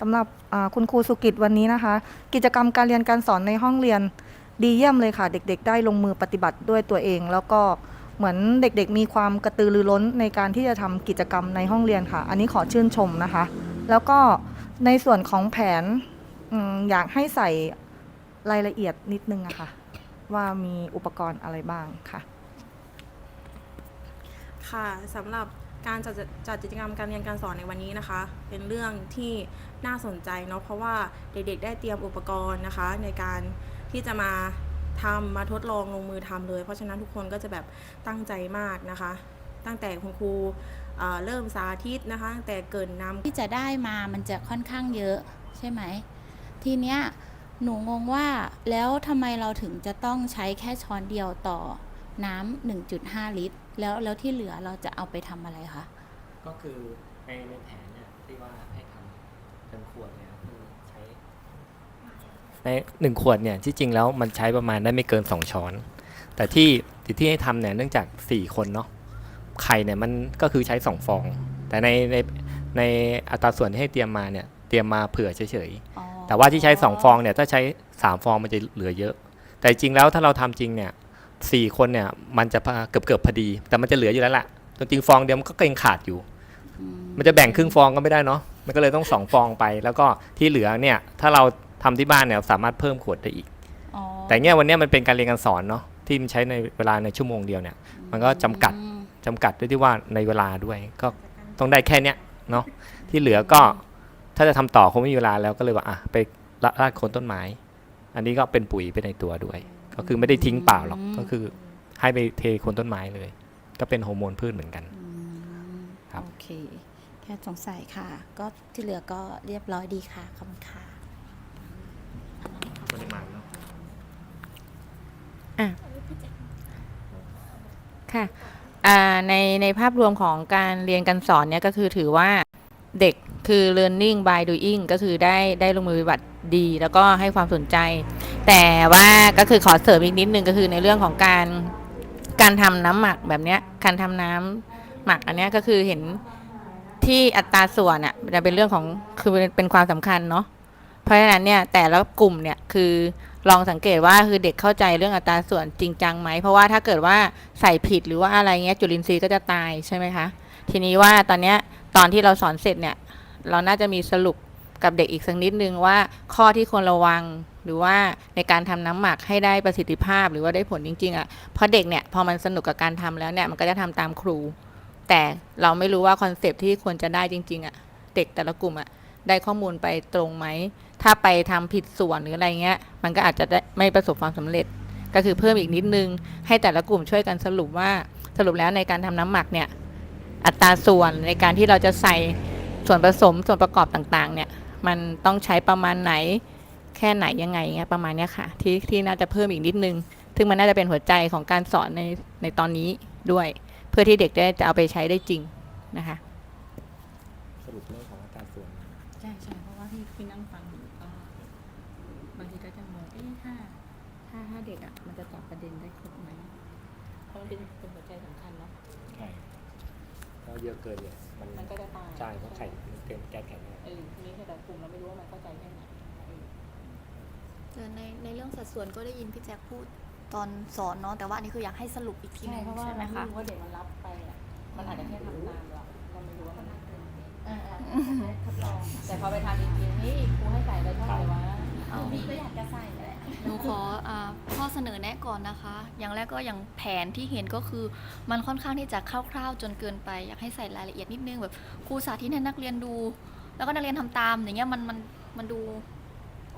สำหรับคุณครูสุกิจวันนี้นะคะ กิจกรรมการเรียนการสอนในห้องเรียนดีเยี่ยมเลยค่ะ เด็ก ๆ ได้ลงมือปฏิบัติด้วยตัวเอง แล้วก็เหมือนเด็กๆ มีความกระตือรือร้นในการที่จะทำกิจกรรมในห้องเรียนค่ะ อันนี้ขอชื่นชมนะคะ แล้วก็ในส่วนของแผนอยากให้ใส่รายละเอียดนิดนึงอะค่ะ ว่ามีอุปกรณ์อะไรบ้างค่ะ ค่ะสำหรับ การจัดจัดกิจกรรมการเรียนการสอนในวันนี้นะคะ เป็นเรื่องที่น่าสนใจเนาะเพราะว่าเด็กๆ ได้เตรียมอุปกรณ์นะคะ ในการที่จะมาทำมาทดลองลงมือทำเลย เพราะฉะนั้นทุกคนก็จะแบบตั้งใจมากนะคะ ตั้งแต่คุณครูเริ่มสาธิตนะคะตั้งแต่เกินนำที่จะได้มามันจะค่อนข้างเยอะใช่ไหมทีเนี้ยหนูงงว่าแล้วทำไมเราถึงจะต้องใช้แค่ช้อนเดียวต่อน้ำ1.5 ลิตร แล้วแล้วที่เหลือเราจะเอาไปทำอะไรคะ ก็คือในในแผนเนี่ยที่ว่าให้ทำเป็นขวดเนี่ยคือใช้ในหนึ่งขวดเนี่ยที่จริงแล้วมันใช้ประมาณได้ไม่เกิน 2 ช้อน แต่ที่ที่ที่ให้ทำเนี่ยเนื่องจาก 4 คนเนาะไข่เนี่ยมันก็คือใช้ 2 ฟอง แต่ในในในอัตราส่วนที่ให้เตรียมมาเนี่ยเตรียมมาเผื่อเฉยๆแต่ว่าที่ใช้ 2 ฟองเนี่ยถ้าใช้ 3 ฟองมันจะเหลือเยอะ แต่จริงแล้วถ้าเราทำจริงเนี่ย สี่คนเนี่ย มันจะเกือบเกือบๆพอดี แต่มันจะเหลืออยู่แล้วล่ะจริงๆฟองเดียวมันก็เกรงขาดอยู่ มันจะแบ่งครึ่งฟองก็ไม่ได้เนาะมันก็เลยต้องสองฟองไป แล้วก็ที่เหลือเนี่ย ถ้าเราทำที่บ้านเนี่ยสามารถเพิ่มขวดได้อีกอ๋อแต่เนี่ยวันเนี้ยมันเป็นการเรียนการสอนเนาะที่มันใช้ในเวลาในชั่วโมงเดียวเนี่ย มันก็จำกัดอืมจำกัดด้วยที่ว่าในเวลาด้วย ก็ต้องได้แค่เนี้ยเนาะที่เหลือก็ถ้าจะทำต่อคงไม่มีเวลาแล้วก็เลยว่าอะไปละลาดโคนต้นไม้ อันนี้ก็เป็นปุ๋ยไปในตัวด้วย ก็คือไม่ได้ทิ้งเปล่าหรอกก็คือให้ไปเทโคนต้นไม้เลย ก็เป็นฮอร์โมนพืชเหมือนกันอืมครับ โอเค แค่สงสัยค่ะ ก็ที่เหลือก็เรียบร้อยดีค่ะขอบคุณค่ะปริมาณเนาะค่ะอ่าในในภาพรวมของการเรียนการสอนเนี่ยก็คือถือว่าเด็กคือ learning by doing ก็คือได้ได้ลงมือปฏิบัติดี แล้วก็ให้ความสนใจ แต่ว่าก็คือขอเสริมอีกนิดนึงก็คือในเรื่องของการการทำน้ำหมักแบบเนี้ยการทำน้ำหมักอันเนี้ยก็คือเห็นที่อัตราส่วนอะจะเป็นเรื่องของคือเป็นความสำคัญเนาะเพราะฉะนั้นเนี่ยแต่ละกลุ่มเนี่ยคือลองสังเกตว่าคือเด็กเข้าใจเรื่องอัตราส่วนจริงจังไหมเพราะว่าถ้าเกิดว่าใส่ผิดหรือว่าอะไรเงี้ยจุลินทรีย์ก็จะตายใช่ไหมคะทีนี้ว่าตอนเนี้ยตอนที่เราสอนเสร็จเนี่ยเราน่าจะมีสรุปกับเด็กอีกสักนิดนึงว่าข้อที่ควรระวัง หรือว่าในการทำน้ำหมักให้ได้ประสิทธิภาพหรือว่าได้ผลจริงๆอะ่ะเพราะเด็กเนี่ยพอมันสนุกกับการทำแล้วเนี่ยมันก็จะทำตามครู แต่เราไม่รู้ว่าคอนเซปต์ที่ควรจะได้จริงๆอะ่ะเด็กแต่ละกลุ่มอะ่ะได้ข้อมูลไปตรงไหม ถ้าไปทำผิดส่วนหรืออะไรเงี้ย มันก็อาจจะได้ไม่ประสบความสำเร็จ ก็คือเพิ่มอีกนิดนึง ให้แต่ละกลุ่มช่วยกันสรุปว่าสรุปแล้วในการทำน้ำหมักเนี่ย อัตราส่วนในการที่เราจะใส่ส่วนผสมส่วนประกอบต่างๆ เนี่ย มันต้องใช้ประมาณไหน แค่ไหนยังไงเงี้ยประมาณเนี้ยค่ะที่ที่น่าจะเพิ่มอีกนิดนึง ซึ่งมันน่าจะเป็นหัวใจของการสอนในในตอนนี้ด้วย เพื่อที่เด็กได้จะเอาไปใช้ได้จริงนะคะสรุปเรื่องของอัตราส่วนใช่ใช่เพราะว่าพี่พี่นั่งฟังอยู่ก็บางทีก็จะงงเอ๊ะถ้า ถ้าถ้าเด็กอะมันจะตอบประเด็นได้ครบไหมเพราะมันเป็นเป็นหัวใจสำคัญเนาะใช่ก็เยอะเกินเลยมันมันก็จะตายใช่เพราะไข่มันเกินแก๊สไข่เนี่ยเออทีนี้แต่ละกลุ่มเราไม่รู้ว่ามันเข้าใจแค่ไหนเออแต่ ในในเรื่องสัดส่วนก็ได้ยินพี่แจ็คพูดตอนสอนเนาะแต่ว่าอันนี้คืออยากให้สรุปอีกทีหใช่นึงเพราะว่าใช่ไหมเราไม่คะ รู้ว่าเด็กมันรับไปอะมันอาจจะแค่ทำตามเราเราไม่รู้ว่ามันเออเออทดลองแต่พอไปทำจริงๆนี่ครูให้ใส่ไปเท่าไหร่วะเอาพี่ก็อยากจะใส่แหละหนูขออ่าข้อเสนอแนะก่อนนะคะ อย่างแรกก็อย่างแผนที่เห็นก็คือมันค่อนข้างที่จะคร่าวๆจนเกินไป อยากให้ใส่รายละเอียดนิดนึงแบบครูสาธิตให้นักเรียนดู แล้วก็นักเรียนทำตามอย่างเงี้ยมันมันมันดูของ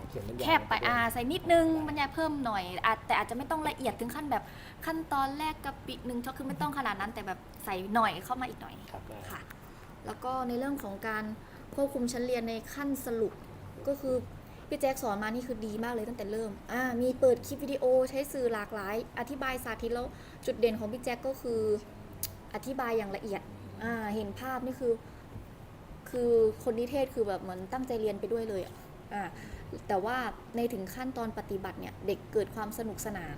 เขียนบรรยายแคบไปอ่าใส่นิดนึงบรรยายเพิ่มหน่อยอาจแต่อาจจะไม่ต้องละเอียดถึงขั้นแบบขั้นตอนแรกกะปิหนึ่งช็อตคือไม่ต้องขนาดนั้น แต่แบบใส่หน่อยเข้ามาอีกหน่อยครับได้ค่ะ แล้วก็ในเรื่องของการควบคุมชั้นเรียนในขั้นสรุปก็คือพี่แจ็คสอนมานี่คือดีมากเลยตั้งแต่เริ่มอ่ามีเปิดคลิปวิดีโอใช้สื่อหลากหลาย อธิบายสาธิตแล้วจุดเด่นของพี่แจ็คก็คืออธิบายอย่างละเอียดอ่าเห็นภาพนี่คือ คือคนนิเทศคือแบบเหมือนตั้งใจเรียนไปด้วยเลยอะอ่า แต่ว่าในถึงขั้นตอนปฏิบัติเนี่ยเด็กเกิดความสนุกสนาน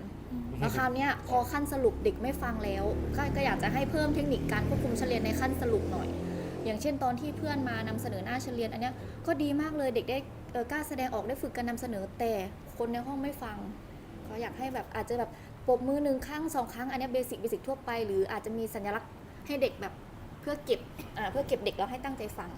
แล้วคราวเนี้ยพอขั้นสรุปเด็กไม่ฟังแล้วก็ก็อยากจะให้เพิ่มเทคนิคการควบคุมเฉลี่ยในขั้นสรุปหน่อย อย่างเช่นตอนที่เพื่อนมานำเสนอหน้าชั้นเรียนอันเนี้ยก็ดีมากเลยเด็กได้เอ่อกล้าแสดงออกได้ฝึกการนำเสนอแต่คนในห้องไม่ฟังก็อยากให้แบบอาจจะแบบปรบมือหนึ่งครั้งสองครั้งอันเนี้เบสิกเบสิกทั่วไป หรืออาจจะมีสัญลักษณ์ให้เด็กแบบเพื่อเก็บอ่าเพื่อเก็บเด็กแล้วให้ตั้งใจฟัง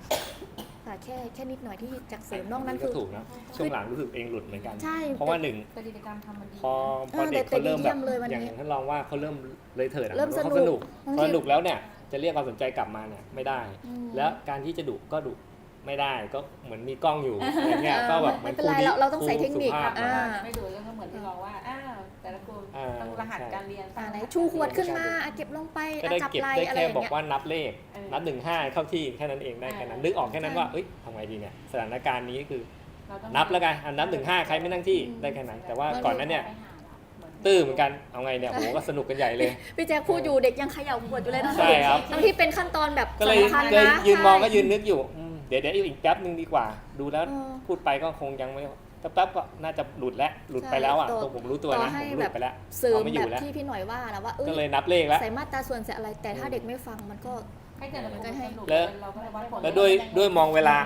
แต่แค่แค่นิดหน่อยที่จากเสริมนอกนั้นก็คือถูกนะช่วงหลังรู้สึกเองหลุดเหมือนกัน ใช่เพราะว่าหนึ่งแต่กิจกรรมทำมันดีพอพอเออเด็กแต่เขาเริ่มแต่ดีเยี่แบยบมเลยวันอย่างนี้ท่านลองว่าเขาเริ่มเลยเถิดอะเริ่มเขาสนุกสนุกบางทีพอสนุกแล้วเนี่ยจะเรียกความสนใจกลับมาเนี่ยไม่ได้อืมแล้วการที่จะดุก็ดุไม่ได้ก็เหมือนมีกล้องอยู่อะไรเงี้ยเออก็แบบไม่เป็นไรหมืเราเราต้องใส่คเทคนิคสุภาพอ่าไม่ดูก็เหมือนที่บอกว่าอ้าว แต่ละกลุ่มอ่าต้องรหัสใช่ การเรียน อ่าไหนชูขวดขึ้นมาอะเก็บลงไปก็อะได้จับเก็บไหลได้อะไรแค่อย่างบอกเงี้ย ว่านับเลข เออนับหนึ่งห้าเข้าที่แค่นั้นเองได้แค่นั้นอ่านึนึกออกแค่นั้นใช่ว่าเอ้ยทำไงดีเนี่ยสถานการณ์นี้คือเราต้องนับแล้วกันอันนับหนึ่งห้าใครไม่นั่งที่อืม ได้แค่นั้น แต่ว่าก่อนนั้นเนี่ยไปหาเหมือนตื้อเหมือนกันเอาไงเนี่ยโหก็สนุกกันใหญ่เลย พี่แจ๊คพูดอยู่เด็กยังเขย่าขวดอยู่เลยนะใช่ครับ ทั้งที่เป็นขั้นตอนแบบก็เลยสำคัญเลยนะยืนมองก็ใช่ยืนนึกอยู่อืมเดี๋ยวเดี๋ยวอีกแป๊บนึงดีกว่า ดูแล้วเออพูดไปก็คงยังไม่ แต่แป๊บก็น่าจะหลุดแล้วหลุดไปแล้วอะใช่ตัวผมรู้ตัวต่นะอให้ผมหลุดไปแล้วเสริมเอาไม่อแบยู่บแล้วที่พี่หน่อยว่านะว่าเอ้ก็เลยยนับเลขแล้วใส่มาตราส่วนใส่อะไรแต่ถ้าเด็กไม่ฟังมันก็ให้แต่ละกลุ่มสนุกแล้วเราก็เลยวัดผลแล้วด้วยด้วยมองเวลา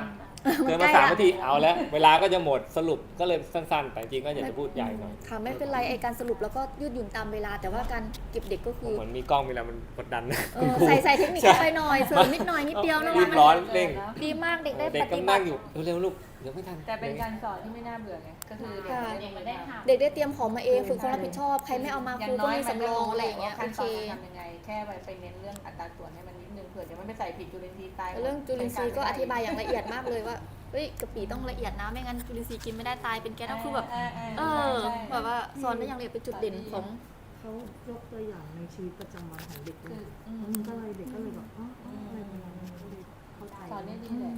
เกินใกล้มาสามละนาทีเอาแล้ว เวลาก็จะหมดสรุปก็เลยสั้นๆ แต่จริงก็อยากจะพูดใหญ่หน่อยค่ะไม่เป็นไรไอการสรุปแล้วก็ยืดหยุ่นตามเวลา แต่ว่าการเก็บเด็กก็คือเหมือนมีกล้องเวลามันกดดันนะเอคุณอครูใส่ใส่เทคนิคใช่เข้าไปหน่อยเสริมนิดหน่อยนิดเดียวนะรีว่าบมันร้อนเร่งดีมากเด็กได้เด็ปกก็ฏิบันั่ติงอยู่เร็วๆลูกเดี๋ ยวไม่ทันแต่เป็นการสอนที่ไม่น่าเบื่อไงก็คือเด็กค่ะเองได้ทำเด็กได้เตรียมของมาเองฝึกความรับผิดชอบใครไม่เอามาครูก็มีสำรองอะไรอย่างเงี้ยขั้โอนตเคอนทำยังไงแค่ไปไปเน้นเรื่องอัตราส่วนให้มันนิดนึงเผื่อเดี๋ยวมันไปใส่ผิดจุลินทรีย์ตายเรื่องจุลินทรีย์ก็อธิบายอย่างละเอียดมากเลยว่าเฮ้ยกะปิต้องละเอียดนะไม่งั้นจุลินทรีย์กินไม่ได้ตายเป็นแก๊สน้ำคือแบบเออแบบว่าสอนได้อย่างละเอียดเป็นจุดเด่นของเขายกตัวอย่างในชีวิตประจำวันของเด็กเลคืยออืมก็เลยเด็กก็เลยแบบอ๋ออ๋ออะไรประมาณนี้ก็เลยเข้าใจสอนเนี่ยดีเลย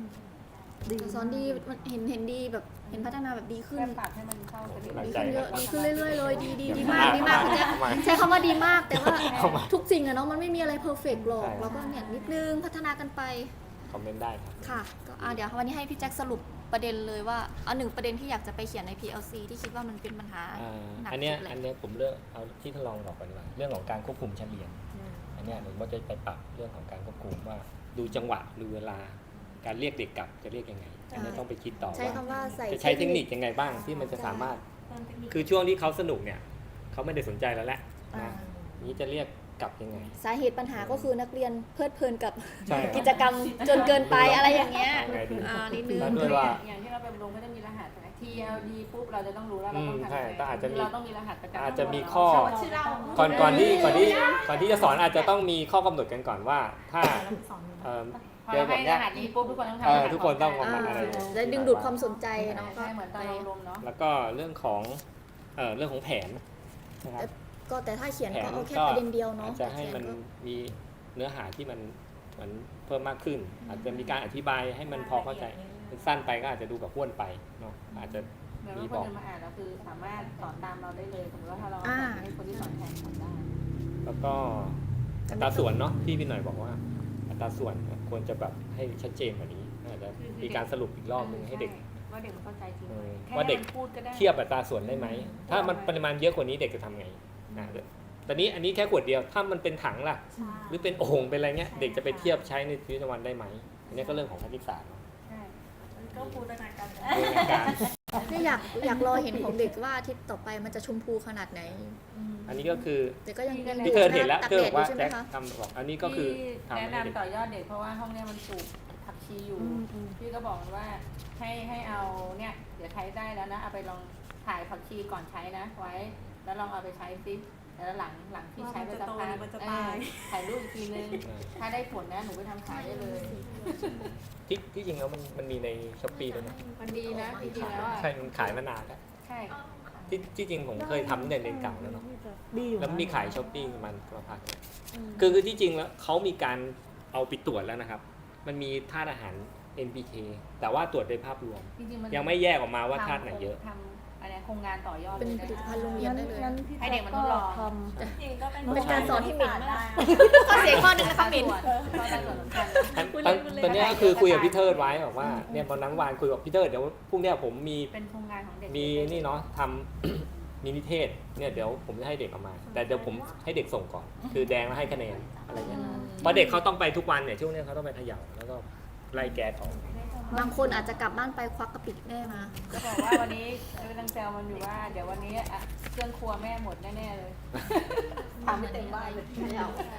ดีสอนดีมันเห็นเห็นดีแบบเห็นพัฒนาแบบดีขึ้น แค่ปรับให้มันเข้ากันนิดหลันึงงใจดีขึ้นเยอะครับดีขึ้นเรื่อยๆเลยดีดีดีเดี๋ยวมากดีมากมาคุณแจ๊คมาใช้คำว่าดีมากแต่ว่าเอามาทุกสิ่งอะเนาะมันไม่มีอะไรเพอร์เฟกหรอกใช่แล้วก็เนี่ยนิดนึงพัฒนากันไปคอมเมนต์ได้ครับ ค่ะก็อะเดี๋ยววันนี้ให้พี่แจ็คสรุปประเด็นเลยว่าเอาหนึ่งประเด็นที่อยากจะไปเขียนใน PLC ที่คิดว่ามันเป็นปัญหาอ่าหนักอันเนี้ยสุดเลยอันเนี้ยผมเลือกเอาที่ท่านรองบอกก่อนดีกว่าเรื่องของการควบคุมชั้นเรียน อันเนี้ยผมว่าจะไปปรับเรื่องของการควบคุมว่า ดูจังหวะดูเวลา การเรียกเด็กกลับจะเรียกยังไงอันเนี้ยต้องไปคิดต่อใช้ว่าคำว่าใส่จะใช้เทคนิคยังไงบ้างที่มันจะสามารถ คือช่วงที่เขาสนุกเนี่ยเขาไม่ได้สนใจแล้วแหละอ่านะนี้จะเรียกกลับยังไง สาเหตุปัญหาก็คือนักเรียนเพลิดเพลินกับใช่ กิจกรรมจนเกินไปอะไรอย่างเงี้ยเอาไงดี อ่านิดนึง แล้วด้วยว่า อย่างที่เราไปลงก็จะมีรหัสใช่ไหม TLD ปุ๊บเราจะต้องรู้แล้วเราต้องอืมทำใช่ยังไงแต่อาจจะมีเราต้องมีรหัสประจำอาจจะมีตัวข้อเราชื่อเราก่อนก่อนที่ก่อนที่ก่อนที่จะสอนอาจจะต้องมีข้อกำหนดกันก่อนว่า ถ้าเอ่อ พอเจอเราแบให้บเนี้รยหัสนี้ปุ๊บทุกคนต้องทำเออรหัสทุกคนต้องพร้ปมระกัมาณอะไรจะดึงดูดความสนใจใช่เนาะก็ใช่เหมือนตอนเราลงเนาะแล้วก็เรื่องของเอ่อเรื่องของแผนนะครับ ก็แต่ถ้าเขียนแผก็นเอาแค่ก็ประเด็นเดียวเนาะอาจจะให้มันเขียก็มีเนื้อหาที่มันเหมือนเพิ่มมากขึ้น อาจจะมีการอธิบายให้มันพอเข้าใจสั้นไปก็อาจจะดูแบบห้วนไปเนาะอาจจะ เหมือนว่าคนเดินมาอ่านเราคือสามารถสอนตามเราได้เลยสมมติว่าถ้าเราสอนให้คนที่สอนแทนสอนได้ แล้วก็อัตราส่วนเนาะที่พี่หน่อยบอกว่าอัตราส่วน ควรจะแบบให้ชัดเจนกว่านี้อาจจะมีการสรุปอีกรอบหนึงให้เด็ก ว่าเด็กมันเข้าใจจริงเออแค่ว่าเด็ก ให้มันพูดก็ได้ เทียบอัตราส่วนได้ไหม ถ้ามันปริมาณเยอะกว่านี้เด็กจะทำไงอ่าตอนนี้อันนี้แค่ขวดเดียว ถ้ามันเป็นถังล่ะหรือเป็นโอ่งเป็นอะไรเงี้ยเด็กจะไปเทียบใช้ในชีวิตประจำวันได้ไหมอันนี้ก็เรื่องของคณิตศาสตร์เนาะใช่ก็พูดได้นาการเรื่องการ เนี่ยอยากอยากรอเห็นของเด็กว่าอาทิตย์ต่อไปมันจะชมพูขนาดไหนอั นนี้ก็คือแต่ก็ยังยังที่เธอเห็นแล้วตักเธอแดบดอกอว่ายู่ใช่ไหมแจ็คคะทำบอกอันนี้ก็คือทำแนะให้เด็กนำต่อยอดเด็กเพราะว่าห้องเนี้ยมันปลูกผักชีอยู่พี่ก็บอกมันว่าให้ให้เอาเนี่ยเดี๋ยวใช้ได้แล้วนะเอาไปลองถ่ายผักชีก่อนใช้นะ ไว้ แล้วลองเอาไปใช้ซิแล้วหลังหลังที่ใช้ไปสักพักว่ามันจะโตหรือมันจะเอตายอถ่ายรูปอีกทีนึงถ้าได้ผลนะหนูไปทำขายได้เลยที่ที่จริงแล้วมันมันมีในช้อปปี้ด้วยนะมันดีนะจริงๆแล้วอะใช่มันขายมานานแล้วใช่ ที่ที่จริงผมเคยทำในเรียนเก่าแล้วเนาะดีอยู่แล้วมีขายช้อปปี้มันมาพักเนี่ยคือคือที่จริงแล้วเขามีการเอาไปตรวจแล้วนะครับ มันมีธาตุอาหาร NPK แต่ว่าตรวจโดยภาพรวม จริงๆมันยังไม่แยกออกมาว่าธาตุไหนเยอะ ทำ อะไรโครงงานต่อยอดเป็นลยผลิตภัณฑ์โรงเรียนได้เลย งั้นพี่ให้เด็กมันทดลอง ทำ จริงๆก็เป็นเป็นการสอนที่เหม็นมากได้ข้อเสียข้อหนึ่งนะคะเหม็น ข้อได้ส่วนสำคัญ อันพูดตเล่อนนพูดเล่น ตอนเนี้ยก็คือคุยกับพี่เทิดไว้บอกว่าเนี่ยตอนนั้นวานคุยกับพี่เทิดเดี๋ยวพรุ่งเนี้ยผมมีเป็นโครงงานของเด็กมีนี่เนาะทำ มีนิเทศเนี่ยเดี๋ยวผมจะให้เด็กออกมา แต่เดี๋ยวผมให้เด็กส่งก่อน คือแดงแล้วให้คะแนนอะไรเงี้ยอืมเพราะเด็กเขาต้องไปทุกวันเนี่ยช่วงเนี้ยเขาต้องไปเขย่าแล้วก็ไล่แก๊สออก บางคนอาจจะกลับบ้านไปควักกระปิแม่มา จะบอกว่าวันนี้เออนังแซวมันอยู่ว่า เดี๋ยววันนี้อะเครื่องครัวแม่หมดแน่ๆเลยทำไม่เต็มบ้านเลย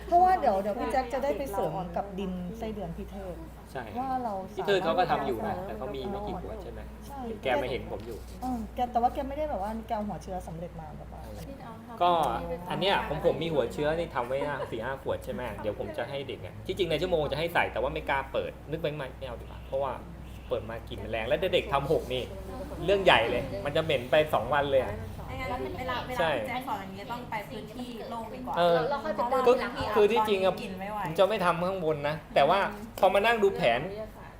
เพราะว่าเดี๋ยวเดี๋ยวพี่แจ็คจะได้ไปเสริมกับดินไส้เดือนพี่เทพใช่ว่าเราที่เธอเขาก็ทำอยู่นะแต่เขามีไม่กี่ขวดใช่ไหมใช่เห็นแกมาเห็นผมอยู่ เออแกแต่ว่าแกไม่ได้แบบว่าแกเอาหัวเชื้อสำเร็จมาแบบว่า ก็อันเนี้ยผมผมมีหัวเชื้อนี่ทำไว้ห้าสี่ห้าขวดใช่ไหมเดี๋ยวผมจะให้เด็กอะที่จริงในชั่วโมงจะให้ใส่แต่ว่าไม่กล้าเปิดนึกไปไม่ไม่เอาดีกว่าเพราะว่า เปิดมากลิ่นมันแรงแล้วเด็กๆทำหกนี่ เรื่องใหญ่เลย มันจะเหม็นไปสองวันเลยอะไม่งั้นเวลาเวลาใช่พี่แจ้งสอนอย่างนี้ต้องไปพื้นที่โล่งดีกว่าเออ เราค่อยไปเติมก็ทีหลังคือที่จริงอะ กินไม่ไหวผมจะไม่ทำข้างบนนะ แต่ว่าพอมานั่งดูแผน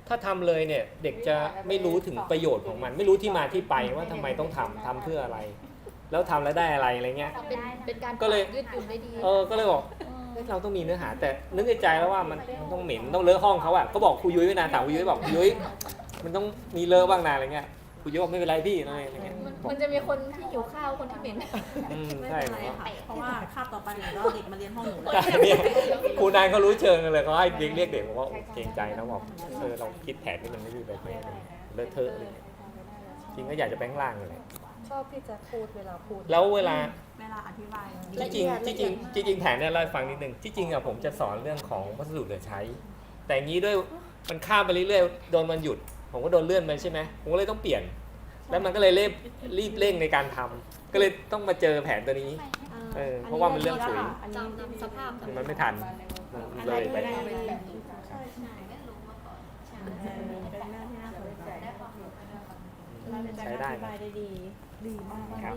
ถ้าทำเลยเนี่ย เด็กจะไม่รู้ถึงประโยชน์ของมัน ไม่รู้ที่มาที่ไปว่าทำไมต้องทำทำเพื่ออะไร แล้วทำแล้วได้อะไรอะไรเงี้ย เป็นเป็นการก็เลย ยืดหยุ่นได้ดี เออ ก็เลยบอก เฮ้ยเราต้องมีเนื้อหา แต่นึกในใจแล้วว่ามันมันต้องเหม็นมันต้องเลอะห้องเขาอะก็บอกครูยุ้ยไว้นานถามครูยุ้ยบอกครูยุ้ยมันต้องมีเลอะบ้างนานอะไรเงี้ยครูยุ้ยบอกไม่เป็นไรพี่อะไรอะไรเงี้ยมันบอกมันจะมีคนที่หิวข้าวคนที่เหม็นอืมใช่ไม่เป็นไรค่ะ เพราะว่าคาบต่อไปเดี๋ยวเราเด็กมาเรียนห้องหนูเลยใช่เนี่ยครูนายเขารู้เชิงกันเลยเขาให้เรียกเรียกเด็กบอกว่าโอ้เกรงใจนะบอกเออเราคิดแผนที่มันไม่ดีไปไม่อะไรเลอะเทอะอะไรเงี้ยจริงก็อยากจะแบงค์ล่างเลย ชอบพี่แจ็คพูดเวลาพูด แล้วเวลาเวลาอธิบายที่จริงที่จริงที่จริงแผนเนี่ยเล่าให้ฟังนิดนึงที่จริงอะผมจะสอนเรื่องของวัสดุเหลือใช้ แต่อย่างนี้ด้วยมันข้ามไปเรื่อยๆโดนมันหยุด ผมก็โดนเลื่อนไปใช่ไหมผมก็เลยต้องเปลี่ยน แล้วมันก็เลยรีบรีบเร่งในการทำก็เลยต้องมาเจอแผนตัวนี้เออเพราะว่ามันเรื่องปุ๋ยจำจำสภาพมันไม่ทันมันเลยไปเป็นเรื่องที่น่าสนใจ ใช้ได้อธิบายได้ดีครับ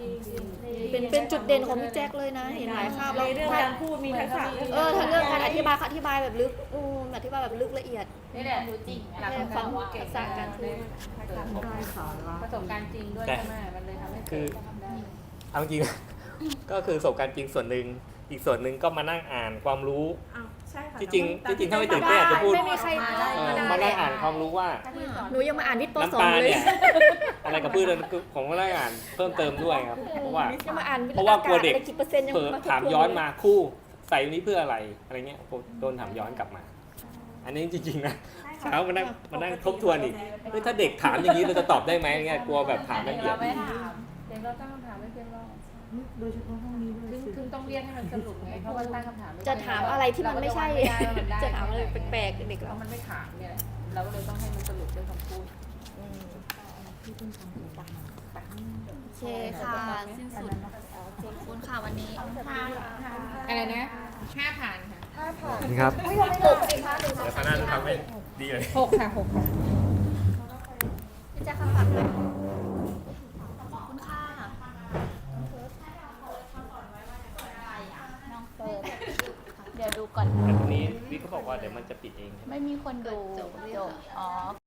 เป็นเป็นจุดเด่นของพี่แจ็คเลยนะ เห็นหลายคาบแล้วเรื่องการพูดมีทักษะเออทั้งเรื่องการอธิบายเขาอธิบายแบบลึกอืมอธิบายแบบลึกละเอียดนี่แหละรู้จริงหลักให้ของความเก่งทักษะการพูดประสบการณ์จริงด้วยแต่ใช่ไหมมันเลยทำให้คือทำได้ เอาจริงๆก็คือประสบการณ์จริงส่วนหนึ่ง อีกส่วนหนึ่งก็มานั่งอ่านความรู้ อ้าวใช่ค่ะที่จริงที่จริงถ้าไม่ตื่นเต้นอาจจะพูด ไม่มีใครเออมานั่งอ่านความรู้ว่าหนูยังมาอ่านวิทย์ปน้ำสอปงลาเลยเนี่ย อะไรกับพืชคือผมก็ได้อ่านเพิ่มเติมด้วยครับเพราะว่า ยังมาอ่านวิทเพย์ราะว่ากลัวเด็กอะไรกี่เปอร์เซ็นต์ยังเปิดมาทบถามทวย้อนเลมาคู่ใส่นี้เพื่ออะไรอะไรเงี้ยผมโดนถามย้อนกลับมา อันนี้จริงๆนะเช้ามานั่งมานั่งทบทวนอีกเฮ้ยถ้าเด็กถามอย่างนี้เราจะตอบได้ไหมเงี้ยกลัวแบบถามละเอียเราดไม่ถามเด็กเราตั้งคำถามไม่เพียงพอ โดยเฉพาะห้องนี้ด้วยคือสิคือต้องเรียกให้มันสรุปไงเพราะว่าตั้งคำถามไเพียงพจะถามอะไรที่มันไม่ใช่เราก็วัดไม่ได้ว่ามันได้จะถามอะไรแปลกๆเด็กเพเราราะมันไม่ถามเนี่ยแหละเราก็เลยต้องให้มันสรุปด้วยคำพูดโอเคค่ะ สิ้นสุดขอบคุณค่ะวันนี้อะไรนะห้าผ่านค่ะครับหกสิคะหนึ่งสองเดี๋ยวสาคณะมจะสี่ทำให้ดีเลย หกค่ะหกค่ะพี่แจ๊คคำฝากเลยขอบคุณค่ะ น้องเฟิร์นเดี๋ย วดูก่อนแต่ตรงนี้วิทย์เขาบอกว่าเดี๋ยวมันจะปิดเองไม่มีคนดูจบอ๋อ